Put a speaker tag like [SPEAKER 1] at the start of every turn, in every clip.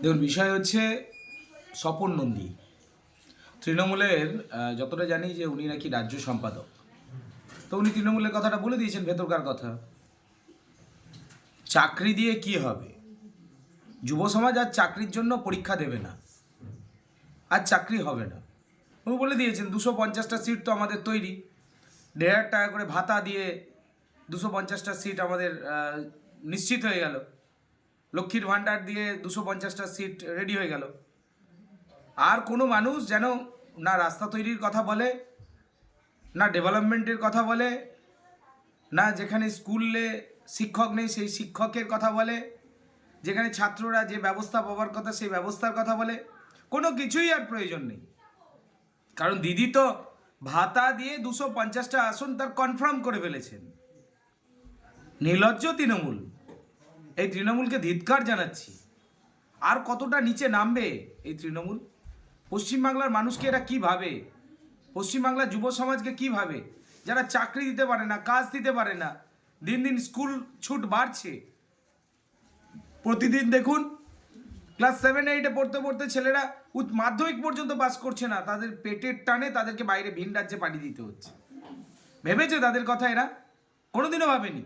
[SPEAKER 1] দেখুন, বিষয় হচ্ছে স্বপন নন্দী। তৃণমূলের যতটা জানি যে উনি নাকি রাজ্য সম্পাদক। তো উনি তৃণমূলের কথাটা বলে দিয়েছেন, ভেতরকার কথা। চাকরি দিয়ে কি হবে? যুব সমাজ আর চাকরির জন্য পরীক্ষা দেবে না। আর চাকরি হবে না। উনি বলে দিয়েছেন, দুশো পঞ্চাশটা সিট তো আমাদের তৈরি। দেড় হাজার টাকা করে ভাতা দিয়ে দুশো পঞ্চাশটা সিট আমাদের নিশ্চিত হয়ে গেল। লক্ষ্মীর ভাণ্ডার দিয়ে দুশো পঞ্চাশটা সিট রেডি হয়ে গেল। আর কোনো মানুষ যেন না রাস্তা তৈরির কথা বলে, না ডেভেলপমেন্টের কথা বলে, না যেখানে স্কুলে শিক্ষক নেই সেই শিক্ষকের কথা বলে, যেখানে ছাত্ররা যে ব্যবস্থা পাওয়ার কথা সেই ব্যবস্থার কথা বলে, কোনো কিছুই আর প্রয়োজন নেই। কারণ দিদি তো ভাতা দিয়ে দুশো পঞ্চাশটা আসন তার কনফার্ম করে ফেলেছেন। নির্লজ্জ তৃণমূল। এই তৃণমূলকে ধিৎকার জানাচ্ছি। আর কতটা নিচে নামবে এই তৃণমূল? পশ্চিমবাংলার মানুষকে এরা কী ভাবে? পশ্চিমবাংলার যুব সমাজকে কী ভাবে? যারা চাকরি দিতে পারে না, কাজ দিতে পারে না, দিন দিন স্কুল ছুট বাড়ছে। প্রতিদিন দেখুন, ক্লাস সেভেন এইটে পড়তে পড়তে ছেলেরা মাধ্যমিক পর্যন্ত পাস করছে না, তাদের পেটের টানে তাদেরকে বাইরে ভিন রাজ্যে পাঠিয়ে দিতে হচ্ছে। ভেবেছে তাদের কথা এরা? কোনোদিনও ভাবেনি।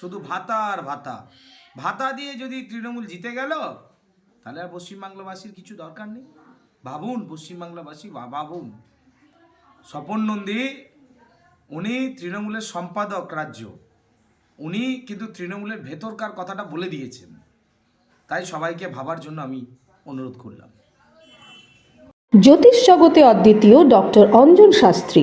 [SPEAKER 1] শুধু ভাতা আর ভাতা। ভাতা দিয়ে যদি তৃণমূল জিতে গেল, তাহলে আর পশ্চিমবাংলাবাসীর কিছু দরকার নেই। ভাবুন পশ্চিমবাংলাবাসী ভাবুন। স্বপন নন্দী, উনি তৃণমূলের সম্পাদক রাজ্য। উনি কিন্তু তৃণমূলের ভেতরকার কথাটা বলে দিয়েছেন। তাই সবাইকে ভাবার জন্য আমি অনুরোধ করলাম।
[SPEAKER 2] জ্যোতিষ জগতে অদ্বিতীয় ডক্টর অঞ্জন শাস্ত্রী।